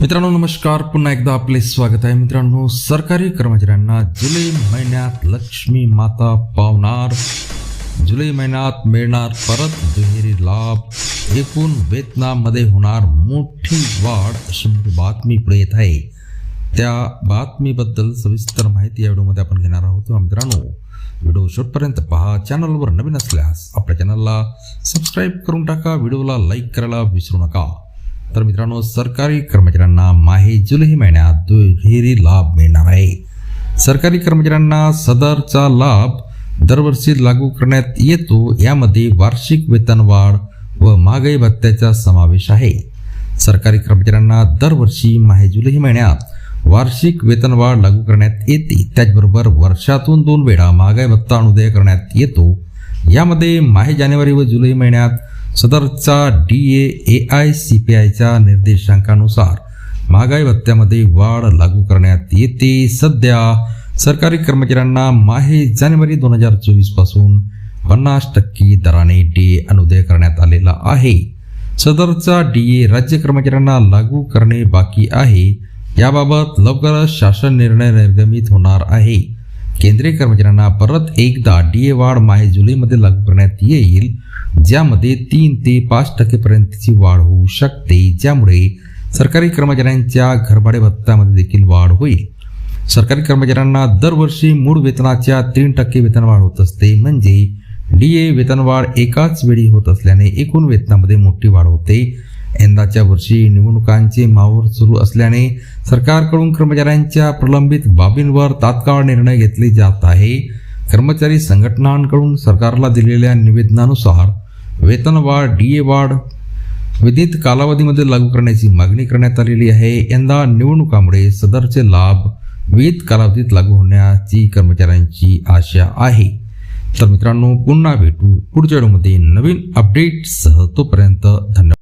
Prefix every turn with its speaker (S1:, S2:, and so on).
S1: मित्रांनो नमस्कार. पुन्हा एकदा आपले स्वागत आहे. मित्रांनो सरकारी कर्मचाऱ्यांना जुलै महिन्यात लक्ष्मी माता पावणार. जुलै महिन्यात मिळणार परत दुहेरी लाभ. एकूण वेतनामध्ये होणार मोठी वाढ अशी मोठी बातमी पुढे येत आहे. त्या बातमीबद्दल सविस्तर माहिती या व्हिडिओमध्ये आपण घेणार आहोत. मित्रांनो व्हिडिओ शेवटपर्यंत पहा. चॅनलवर नवीन असल्यास आपल्या चॅनलला सबस्क्राईब करून टाका. व्हिडिओला लाईक करायला विसरू नका. तर मित्रांनो सरकारी कर्मचाऱ्यांना माहे जुलै महिन्यात दुहेरी लाभ मिळणार आहे. सरकारी कर्मचाऱ्यांना सदरचा लाभ दरवर्षी लागू करण्यात येतो यामध्ये वार्षिक वेतनवाढ व महागाई भत्त्याचा समावेश आहे. सरकारी कर्मचाऱ्यांना दरवर्षी माहे जुलै महिन्यात वार्षिक वेतनवाढ लागू करण्यात येते. त्याचबरोबर वर्षातून दोन वेळा महागाई भत्ता अनुदय करण्यात येतो. यामध्ये माहे जानेवारी व जुलै महिन्यात सदरचा D A A I C P आयच्या निर्देशांकानुसार महागाई भत्त्यामध्ये वाढ लागू करण्यात येते. सध्या सरकारी कर्मचाऱ्यांना माहे जानेवारी दोन हजार चोवीसपासून पन्नास टक्के दराने डी ए अनुदय करण्यात आलेला आहे. सदरचा डी ए राज्य कर्मचाऱ्यांना लागू करणे बाकी आहे. याबाबत लवकरच शासन निर्णय निर्गमित होणार आहे. केंद्रीय कर्मचाऱ्यांना परत एकदा डी ए वाढ माहे जुलैमध्ये लागू करण्यात येईल. ज्यामध्ये तीन ते पाच टक्केपर्यंतची वाढ होऊ शकते. ज्यामुळे सरकारी कर्मचाऱ्यांच्या घरभाडे भत्त्यामध्ये देखील वाढ होईल. सरकारी कर्मचाऱ्यांना दरवर्षी मूळ वेतनाच्या तीन टक्के वेतनवाढ होत असते. म्हणजे डी ए वेतनवाढ एकाच वेळी होत असल्याने एकूण वेतनामध्ये मोठी वाढ होते. यंदाच्या वर्षी निवडणुकांचे माहोर सुरू असल्याने सरकारकडून कर्मचाऱ्यांच्या प्रलंबित बाबींवर तात्काळ निर्णय घेतले जात आहे. कर्मचारी संघटनांकडून सरकारला दिलेल्या निवेदनानुसार वेतनवाढ डी ए वाढ विधित कालावधीमध्ये लागू करण्याची मागणी करण्यात आलेली आहे. यंदा निवडणुकामुळे सदरचे लाभ विविध कालावधीत लागू होण्याची कर्मचाऱ्यांची आशा आहे. तर मित्रांनो पुन्हा भेटू पुढच्या व्हिडिओमध्ये नवीन अपडेटसह तोपर्यंत धन्यवाद.